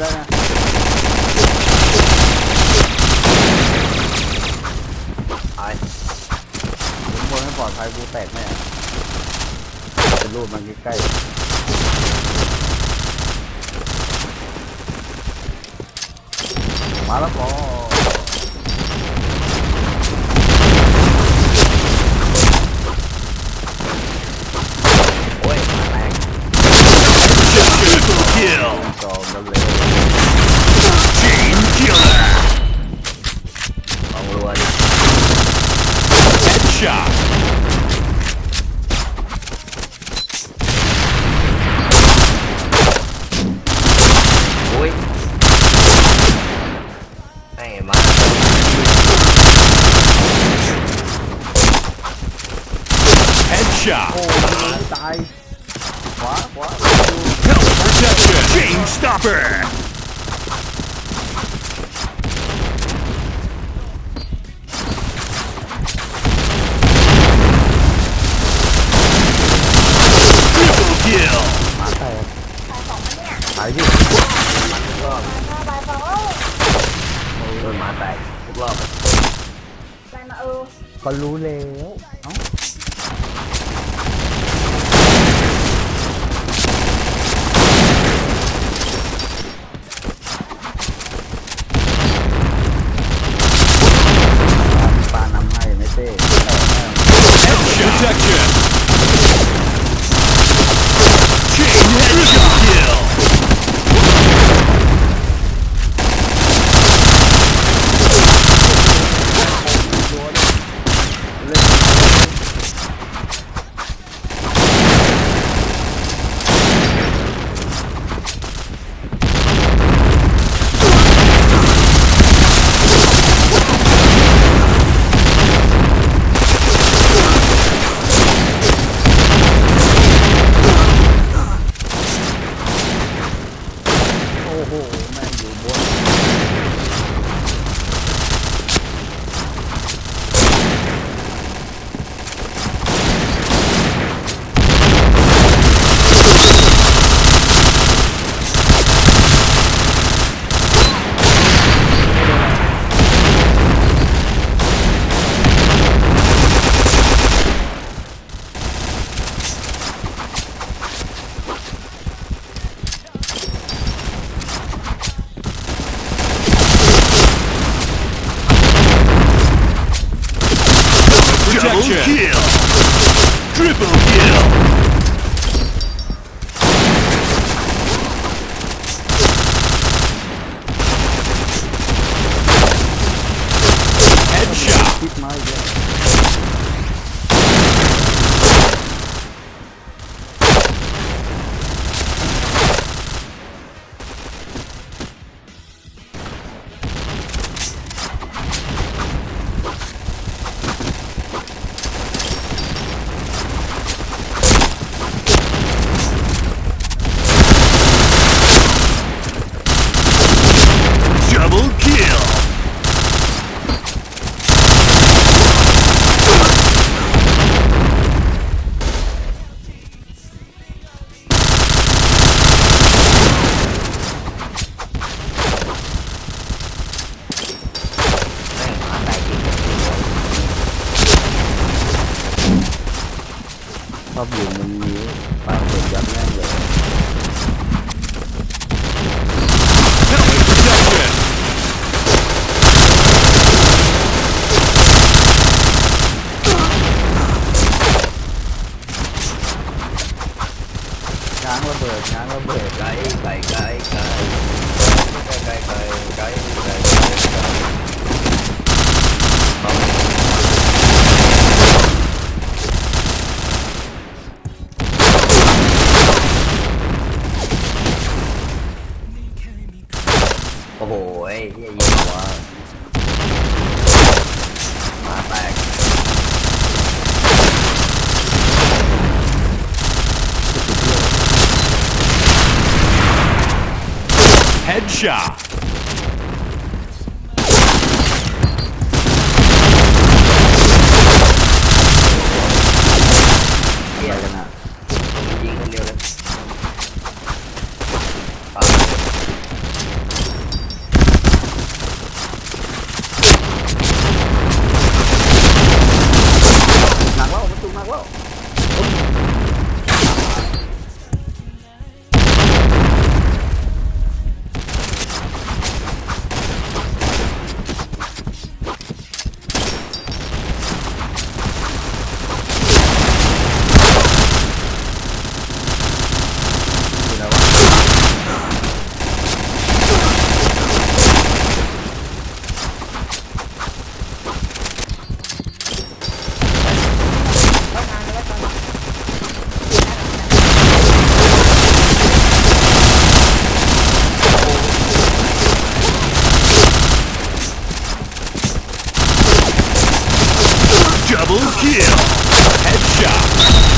แล้วนะไอ้ผมบนให้ปลอดภัยกูแตกแน่เป็นรูปมันใกล้ๆมาแล้วพอ Everybody. Headshot! shot. Oh. What? What? Help protection. Chain stopper. แตกทุกรอบก็รู้แล้วเอ้าปานำให้ไม่เต้ Protection! Double kill. Triple kill. Headshot. อบอยู่มุมนี้ปาเปิดยับแน่งเลย Helmet protection. ง้างระเบิดง้างระเบิดไก่ไก่ไก่ไก่ไก่ไก่ไก่ไก่ไก่ไ shot. Double kill. Headshot.